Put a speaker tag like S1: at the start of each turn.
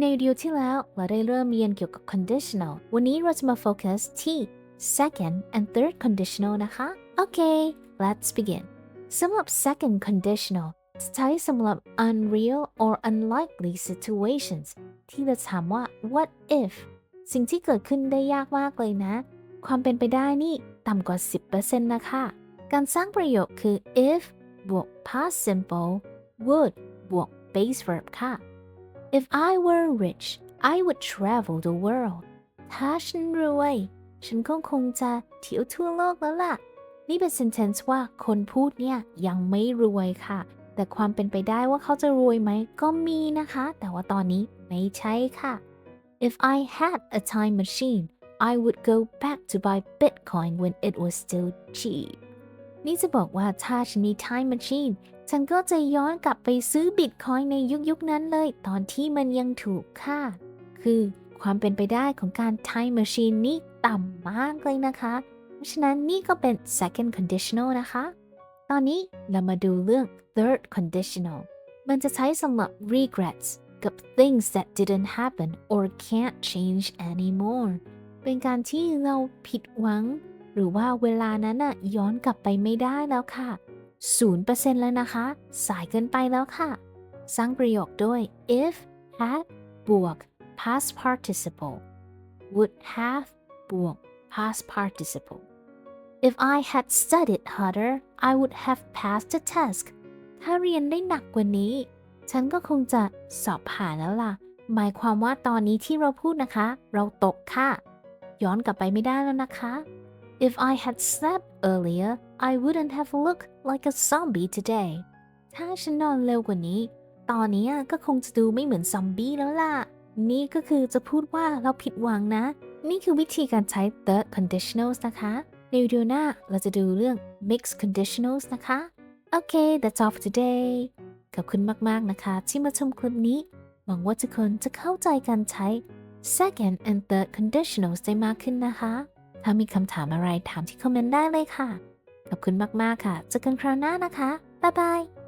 S1: ในวิดีโอที่แล้วเราได้เริ่มเรียนเกี่ยวกับ conditional วันนี้เราจะมาโฟกัสที่ second and third conditional นะคะ โอเค let's begin สำหรับ second conditional จะใช้สำหรับ unreal or unlikely situations ที่เราถามว่า what if สิ่งที่เกิดขึ้นได้ยากมากเลยนะ ความเป็นไปได้นี่ต่ำกว่า 10%นะคะ การสร้างประโยคคือ if บวก past simple would บวก base verb ค่ะ If I were rich I would travel the world ถ้าฉันรวย ฉันก็คงจะเที่ยวทั่วโลกแล้วล่ะ นี่เป็น sentence ว่าคนพูดเนี่ยยังไม่รวยค่ะ แต่ความเป็นไปได้ว่าเขาจะรวยไหมก็มีนะคะ แต่ว่าตอนนี้ไม่ใช่ค่ะ If I had a time machine I would go back to buy Bitcoin when it was still cheap นี่จะบอกว่าถ้าฉันมี time machine ฉันก็จะย้อนกลับไปซื้อบิตคอยในยุคยุคนั้นเลย ตอนที่มันยังถูกค่า คือความเป็นไปได้ของการ time machine นี่ต่ำมากเลยนะคะ เพราะฉะนั้นนี่ก็เป็น second conditional นะคะ ตอนนี้เรามาดูเรื่อง third conditional มันจะใช้สำหรับ regrets กับ things that didn't happen or can't change anymore เป็นการที่เราผิดหวัง หรือว่าเวลานั้นน่ะย้อนกลับไปไม่ได้แล้วค่ะ 0%แล้วนะคะ สายเกินไปแล้วค่ะ สร้างประโยคด้วย if had บวก past participle would have บวก past participle if I had studied harder I would have passed the test ถ้าเรียนได้หนักกว่านี้ ฉันก็คงจะสอบผ่านแล้วล่ะ หมายความว่าตอนนี้ที่เราพูดนะคะ เราตกค่ะ ย้อนกลับไปไม่ได้แล้วนะคะ If I had slept earlier, I wouldn't have looked like a zombie today. ถ้าฉันนอนเร็วกว่านี้ ตอนนี้ก็คงจะดูไม่เหมือนซอมบี้แล้วล่ะ นี่ก็คือจะพูดว่าเราผิดหวังนะ นี่คือวิธีการใช้ third conditionals นะคะ ในวิดีโอหน้าเราจะดูเรื่อง mixed conditionals นะคะ โอเค that's all for today ขอบคุณมาก ๆ นะคะ ที่มาชมคลิปนี้ หวังว่าทุกคนจะเข้าใจการใช้ second and third conditionals ได้มากขึ้นนะคะ ถ้ามีคำถามอะไรถามที่คอมเมนต์ได้เลยค่ะ ขอบคุณมาก ๆ ค่ะ เจอกันคราวหน้านะคะ บ๊ายบาย